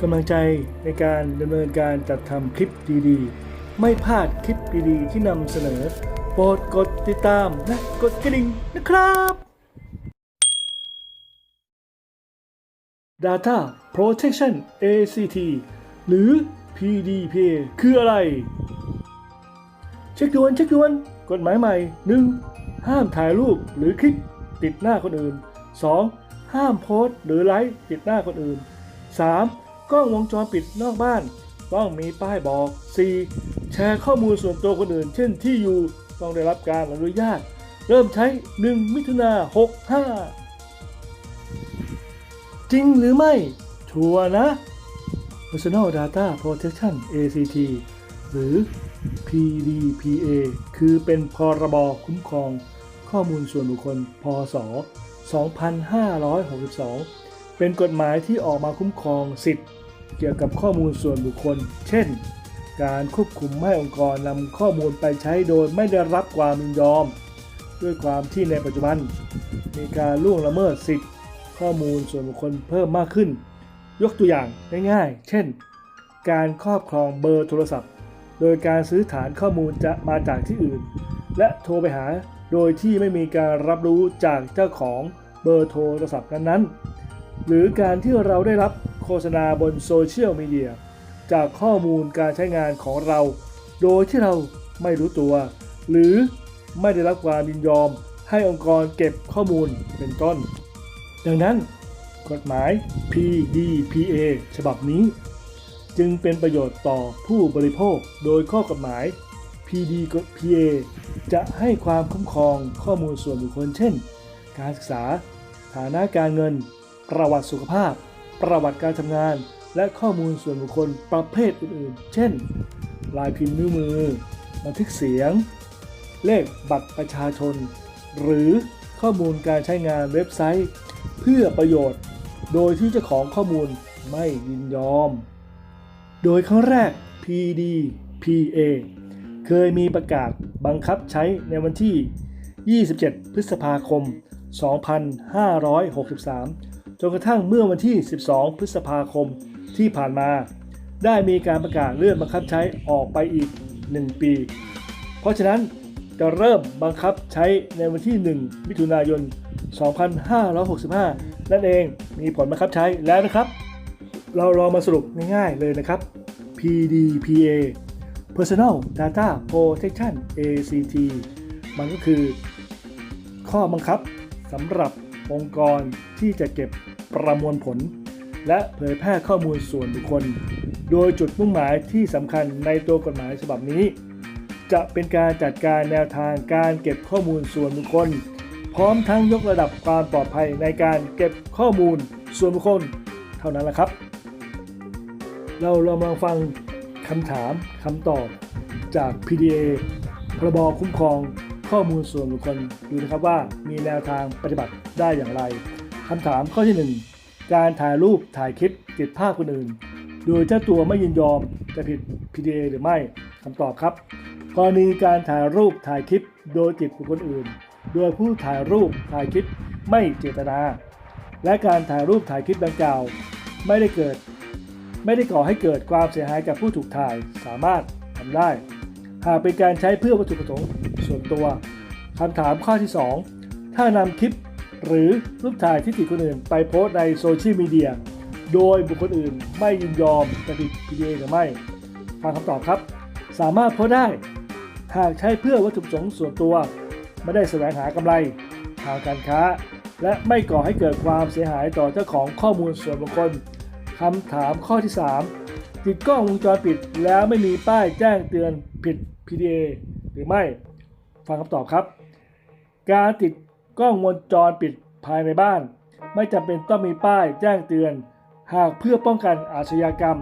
กำลังใจในการดำเนินการจัดทำคลิปดีๆ ไม่พลาดคลิปดีๆ ที่นำเสนอ โปรดกดติดตามและกดกระดิ่งนะครับ Data Protection ACT หรือ PDPA คืออะไร เช็คด่วนเช็คด่วนกฎหมายใหม่ 1. ห้ามถ่ายรูปหรือคลิปติดหน้าคนอื่น 2. ห้ามโพสต์หรือไลฟ์ติดหน้าคนอื่น 3. กล้องวงจรปิดนอกบ้าน ต้องมีป้ายบอก 4. แชร์ข้อมูลส่วนตัวคนอื่น เช่นที่อยู่ต้องได้รับการอนุญาต เริ่มใช้ 1 มิถุนา65 จริงหรือไม่ ชัวนะ Personal Data Protection ACT หรือ PDPA คือเป็นพรบคุ้มครอง ข้อมูลส่วนบุคคล พศ 2562 เป็นกฎหมายที่ออกมาคุ้มครองสิทธิ์ เกี่ยวกับข้อมูลส่วนบุคคล เช่น การควบคุมไม่ให้องค์กรนำข้อมูลไปใช้โดยไม่ได้รับความยินยอม ด้วยความที่ในปัจจุบัน มีการล่วงละเมิดสิทธิข้อมูลส่วนบุคคลเพิ่มมากขึ้น ยกตัวอย่างง่ายๆ เช่น การครอบครองเบอร์โทรศัพท์ โดยการซื้อฐานข้อมูลจะมาจากที่อื่น และโทรไปหาโดยที่ไม่มีการรับรู้จากเจ้าของเบอร์โทรศัพท์นั้นๆ หรือการที่เราได้รับ ฆษณาบนโซเชียลมีเดียจากข้อมูลการใช้งานของเรา โดยที่เราไม่รู้ตัว หรือไม่ได้รับความยินยอมให้องค์กรเก็บข้อมูลเป็นต้น ดังนั้น กฎหมาย PDPA ฉบับนี้ จึงเป็นประโยชน์ต่อผู้บริโภคโดยข้อกฎหมาย PDPA จะให้ความคุ้มครองข้อมูลส่วนบุคคลเช่น การศึกษา ฐานะการเงิน ประวัติสุขภาพ ประวัติการทำงาน และข้อมูลส่วนบุคคลประเภทอื่นๆ เช่น ลายพิมพ์นิ้วมือ บันทึกเสียง เลขบัตรประชาชน หรือข้อมูลการใช้งานเว็บไซต์ เพื่อประโยชน์ โดยที่เจ้าของข้อมูลไม่ยินยอม โดยครั้งแรก PDPA เคยมีประกาศบังคับใช้ในวันที่ 27 พฤษภาคม 2563 จนกระทั่งเมื่อวันที่ 12 พฤษภาคมที่ผ่านมา ได้มีการประกาศเลื่อนบังคับใช้ออกไปอีก 1 ปี เพราะฉะนั้นจะเริ่มบังคับใช้ในวันที่ 1 มิถุนายน 2565 นั่นเองมีผลบังคับใช้แล้วนะครับ เราลองมาสรุปง่ายๆเลยนะครับ PDPA Personal Data Protection ACT มันก็คือ ข้อบังคับสำหรับองค์กรที่จะเก็บ ประมวลผล และเผยแพร่ข้อมูลส่วนบุคคล โดยจุดมุ่งหมายที่สำคัญในตัวกฎหมายฉบับนี้ จะเป็นการจัดการแนวทางการเก็บข้อมูลส่วนบุคคล พร้อมทั้งยกระดับความปลอดภัยในการเก็บข้อมูลส่วนบุคคล เท่านั้นแหละครับ เราลองมาฟังคำถามคำตอบจาก PDA พรบคุ้มครองข้อมูลส่วนบุคคลดูนะครับว่ามีแนวทางปฏิบัติได้อย่างไร คำถามข้อที่ 1 การถ่ายรูปถ่ายคลิปติดภาพคนอื่น โดยเจ้าตัวไม่ยินยอมจะผิด PDA หรือไม่คำตอบครับ กรณีการถ่ายรูปถ่ายคลิปโดยติดบุคคลอื่น โดยผู้ถ่ายรูปถ่ายคลิปไม่เจตนา และการถ่ายรูปถ่ายคลิปดังกล่าว ไม่ได้เกิด ไม่ได้ก่อให้เกิดความเสียหายกับผู้ถูกถ่ายสามารถทำได้ หากเป็นการใช้เพื่อวัตถุประสงค์ส่วนตัวคำถามข้อที่ 2 ถ้านำคลิป หรือรูปถ่ายที่ติดคนอื่น ไปโพสในโซเชียลมีเดียโดยบุคคลอื่นไม่ยินยอมจะผิด PDA หรือไม่ฟังคำตอบครับ สามารถโพสได้ หากใช้เพื่อวัตถุประสงค์ส่วนตัว ไม่ได้แสวงหากำไรทางการค้า และไม่ก่อให้เกิดความเสียหายต่อเจ้าของข้อมูลส่วนบุคคลคำถามข้อที่ 3 ติดกล้องวงจรปิดแล้วไม่มีป้ายแจ้งเตือนผิด PDA หรือไม่ ฟังคำตอบครับ การติด กล้องวงจรปิดภายในบ้าน ไม่จำเป็นต้องมีป้ายแจ้งเตือน หากเพื่อป้องกันอาชญากรรม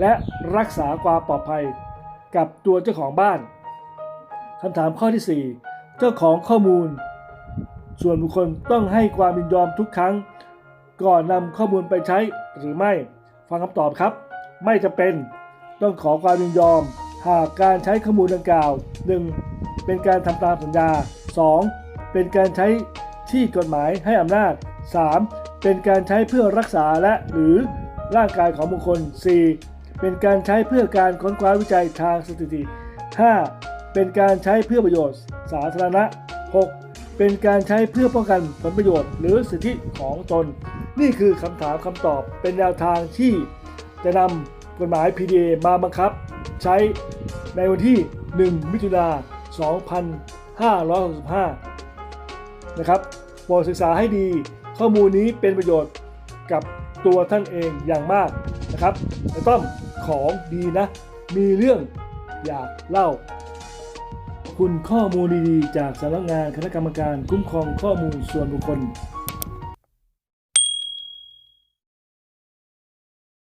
และรักษาความปลอดภัย กับตัวเจ้าของบ้านคำถามข้อที่ 4 เจ้าของข้อมูล ส่วนบุคคลต้องให้ความยินยอมทุกครั้ง ก่อนนำข้อมูลไปใช้หรือไม่ ฟังคำตอบครับ ไม่จะเป็นต้องขอความยินยอม หากการใช้ข้อมูลดังกล่าว 1. เป็นการทำตามสัญญา 2. เป็นการใช้ ที่กฎหมายให้อำนาจ 3. เป็นการใช้เพื่อรักษาและหรือร่างกายของบุคคล 4. เป็นการใช้เพื่อการค้นคว้าวิจัยทางสถิติ 5. เป็นการใช้เพื่อประโยชน์ สาธารณะ 6. เป็นการใช้เพื่อป้องกันผลประโยชน์หรือสิทธิของตน นี่คือคำถามคำตอบเป็นแนวทางที่จะนำกฎหมาย PDA มาบังคับ ใช้ในวันที่ 1 มิถุนา2565 นะครับโปรดศึกษาให้ดี ข้อมูลนี้เป็นประโยชน์กับตัวท่านเองอย่างมากนะครับไอต้อมของดีนะ มีเรื่องอยากเล่า คุณข้อมูลดีๆ จากสำนักงานคณะกรรมการคุ้มครองข้อมูลส่วนบุคคล